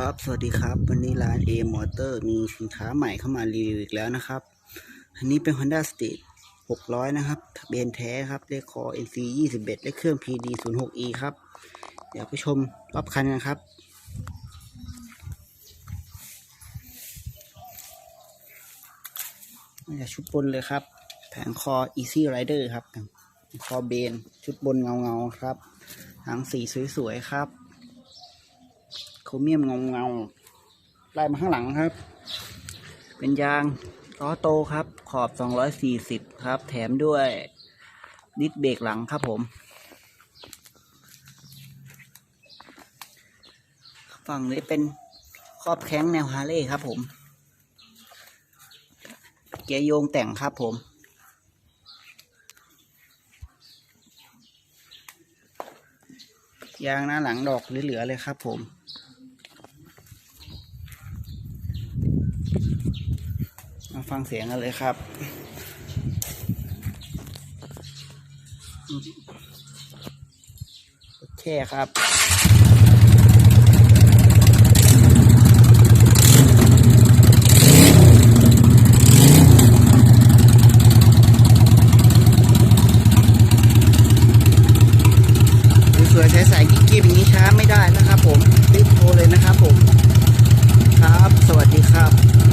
ครับ สวัสดีครับ วันนี้ร้าน A Motor มีสินค้าใหม่เข้ามารีวิวอีกแล้วนะครับ อันนี้เป็น Honda Street 600 นะครับทะเบียนแท้ครับเลขคอ NC 21และเครื่อง PD 06 E ครับ เดี๋ยวไปชมรอบคันกันครับมาจาชุดบนเลยครับ แผงคอ Easy Rider ครับ คอเบน ชุดบนเงาเงาๆครับ หางสีสวยๆครับ โครเมียมเงาเงาไล่มาข้างหลังครับ เป็นยางล้อโตครับ ขอบ 240 ครับ แถมด้วยดิสเบรกหลังครับผม ฝั่งนี้เป็นครอบแข้งแนวฮาร์เลย์ครับผม เกียร์โยงแต่งครับผม ยางหน้าหลังดอกเหลือๆเลยครับผม มาฟังเสียงกันเลยครับโอเคครับ